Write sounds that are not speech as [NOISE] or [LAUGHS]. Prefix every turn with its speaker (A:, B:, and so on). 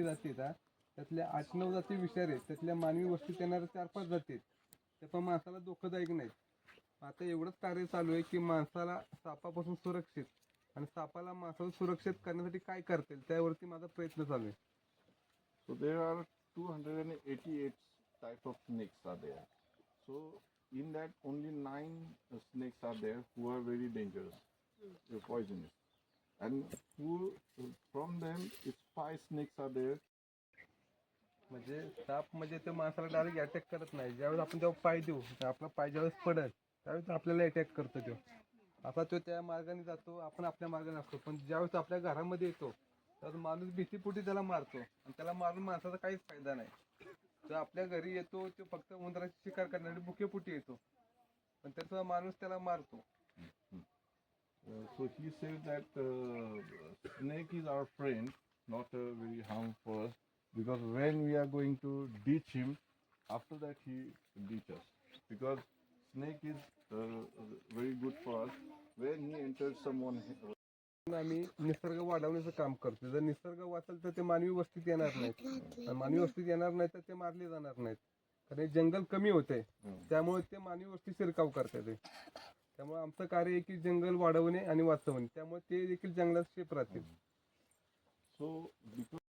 A: जाती आहेत त्यातल्या आठ नऊ जाती विषारी आहेत त्यातल्या मानवी वस्तू येणाऱ्या चार पाच जाती आहेत. त्या पण माणसाला धोकादायक नाहीत. आता एवढंच कार्य चालू आहे की माणसाला सापापासून सुरक्षित आणि सापाला माणसाला सुरक्षित करण्यासाठी काय करता येईल त्यावरती माझा प्रयत्न चालू आहे.
B: So there are 288 type of snakes are there. So in that only nine uh, snakes are there who are very dangerous, they're poisonous, and who uh, from them it's five snakes are there
A: म्हणजे साप म्हणजे ते माणसाला direct attack करत नाही. ज्यावेळेस आपण तेव्हा पाय देऊ आपला पाय ज्यावेळेस पडत त्यावेळेस आपल्याला अटॅक करतो तो. आता तो त्या मार्गाने जातो आपण आपल्या मार्गाने असतो. पण ज्यावेळेस आपल्या घरामध्ये येतो तर माणूस भीतीपोटी त्याला मारतो. आणि त्याला मारून माणसाचा काहीच फायदा नाही. जर आपल्या घरी येतो तो फक्त उंदराची शिकार करण्यासाठी बुकेपोटी येतो. पण त्याचा माणूस त्याला मारतो.
B: He said that uh, snake is our friend, not uh, very harmful us, because when we are going to ditch him, after that he ditch us. Because snake is uh, very good for us. When he enters someone, [LAUGHS]
A: आम्ही निसर्ग वाढवण्याचं काम करतो जर निसर्ग वाचल तर ते मानवी वस्तीत येणार नाहीत. [LAUGHS] आणि मानवी वस्तीत येणार नाही तर ते मारले जाणार नाहीत. कारण हे जंगल कमी होते त्यामुळे ते मानवी वस्ती शिरकाव करतात ते. त्यामुळे आमचं कार्य आहे की जंगल वाढवणे आणि वाचवणे. त्यामुळे ते देखील जंगलात शेप राहतील.
B: এত